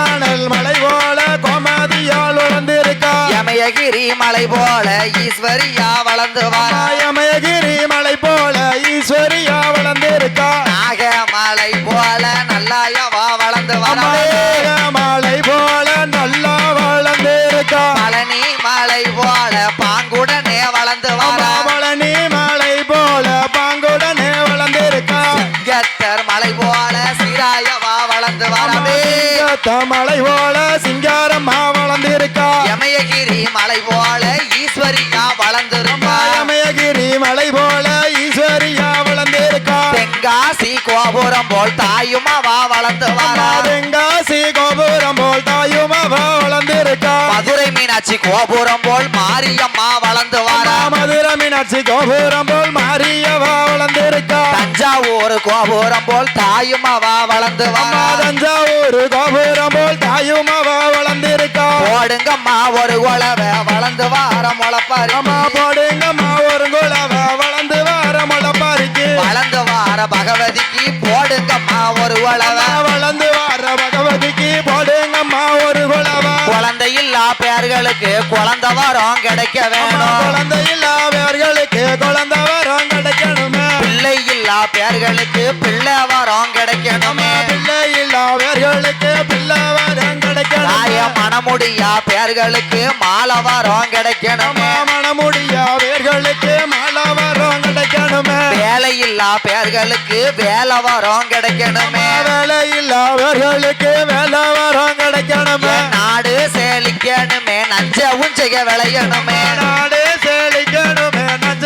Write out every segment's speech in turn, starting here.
கொடைக்கானல் மலை போல கோமாதியால் வளர்ந்திருக்கா யமயகிரி மலை போல ஈஸ்வரியா வளர்ந்து வர மாயமயகிரி மலை போல ஈஸ்வரியா வளர்ந்திருக்கா. நாகமலை போல நல்லாயவா வளர்ந்து வர சிராயவா வளர்ந்து வரவே மலை போல சிங்காரம்மா வளர்ந்திருக்கா யமயகிரி மலை போல ஈஸ்வரியா வளர்ந்திருப்பா. மாயமயகிரி மலை போல ஈஸ்வரியா வளர்ந்திருக்கா. தென்காசி கோபுரம் போல் தாயும் அவா வளர்ந்து வர. தெங்காசி கோபுரம் போல் தாயும் அவ வளர்ந்திருக்கா. மதுரை மீனாட்சி கோபுரம் போல் மாரியம்மா வளர்ந்து வர. மதுரை மீனாட்சி கோபுரம் போல் மாரியவா வளர்ந்திருக்கா தஞ்சாவூர் கோபுரம் போல் தாயும் அவா வளர்ந்து வர தஞ்சாவூர் கோபுரம் போல் தாயும் அவ வளர்ந்திருக்கா. போடுங்கம்மா ஒரு குலவ வளர்ந்து வார முளப்பாரி அம்மா போடுங்கம்மா ஒரு குலவ வளர்ந்து வர முளப்பாரிக்கு வளர்ந்து வார பகவதிக்கு போடுங்கம்மா ஒரு குலவ வளர்ந்து வர பகவதிக்கு போடுங்கம்மா ஒரு குலவ குழந்தை இல்லா பேர்களுக்கு குழந்தை வரம் கிடைக்க வேணும். குழந்தை இல்லாதவர்களுக்கு மனமுடியா பேர்களுக்கு மாலை வரம் கிடைக்கணுமே. மணமுடியாதவர்களுக்கு மழை வரம் கிடைக்கணுமே. வேலை இல்லா பேர்களுக்கு வேலை வரம் கிடைக்கணுமே. வேலை இல்லாதவர்களுக்கு வேலை வரம் கிடைக்கணுமே. நாடு செழிக்கணுமே நஞ்ச உஞ்சைக விளையணுமே. நாடு செழிக்கணுமே நஞ்ச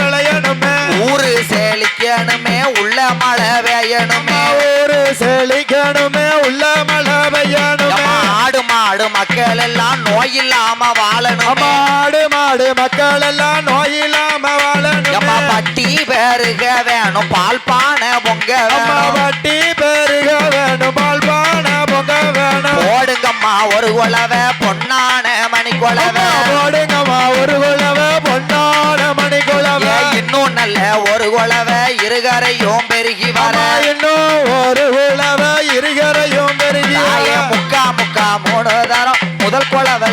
விளையணுமே. ஊரு செழிக்கணுமே உள்ள மழை பெய்யணுமே. ஊரு செழிக்கணுமே மக்கள் எல்லாம் நோய் இல்லாம வாழணுமே மாடு மாடு மக்கள் எல்லாம் நோயில்லாம வாழணுமே. பட்டி பெருக வேணும் பால் பானை பொங்க வட்டி பெருக வேணும் பால் பான பொங்க வேணும். போடுங்கம்மா ஒரு குலவ பொன்னான மணி குலவ போடுங்கம்மா ஒரு குலவ பொன்னான மணி குலவ இன்னும் நல்ல ஒரு குலவ இருகரையும் பெருகி வர. இன்னும் ஒரு குலவ இருகரையும் பெருகி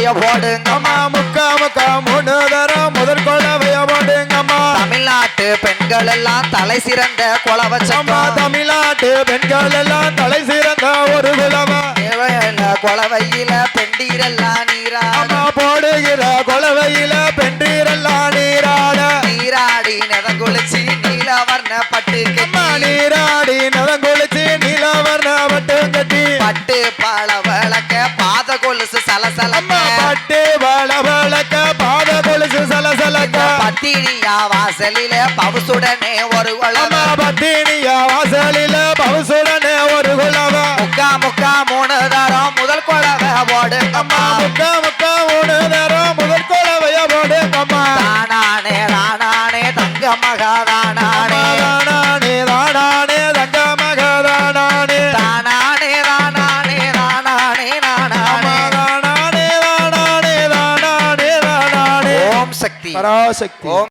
குலவைய போடுங்கம்மா. முக்கா முக்கா மூணு தரம் முதல் குலவைய போடுங்கம்மா தமிழ்நாட்டு பெண்கள் எல்லாம் தலை சிறந்த குலவ அம்மா சம்பா தமிழ்நாட்டு பெண்கள் எல்லாம் தலை சிறந்த ஒரு தேவையில்ல குலவையில பெண்டீரெல்லாம் நீரா அம்மா போடுகிற குலவையில பெண்டீரெல்லாம் நீராட. நீராடி நெதங்குளிச்சு நீலவர்ண பட்டு அம்மா கட்டி நீராடி நலங்குளிச்சு நீலவர்ண பட்டம் கட்டி பட்டு பால விளக்க பாத கொலுசு சலசலக்க அம்மா பட்டு வள வளக்க பாத கொலுசு சலசலக்க பத்தினியா வாசலில பவுசுடனே ஒரு அம்மா குலவ பத்தினியா வாசலில பவுசுடனே ஒரு குலவ முக்கா முக்கா மூணு தரம் முதல் குலவ போடுங்கம்மா. அம்மா முக்கா முக்கா மூணு தரம் முதல் குலவைய போடுங்கம்மா. தானானே தானானே தங்க மகாதானானே தானானே. ti. Para.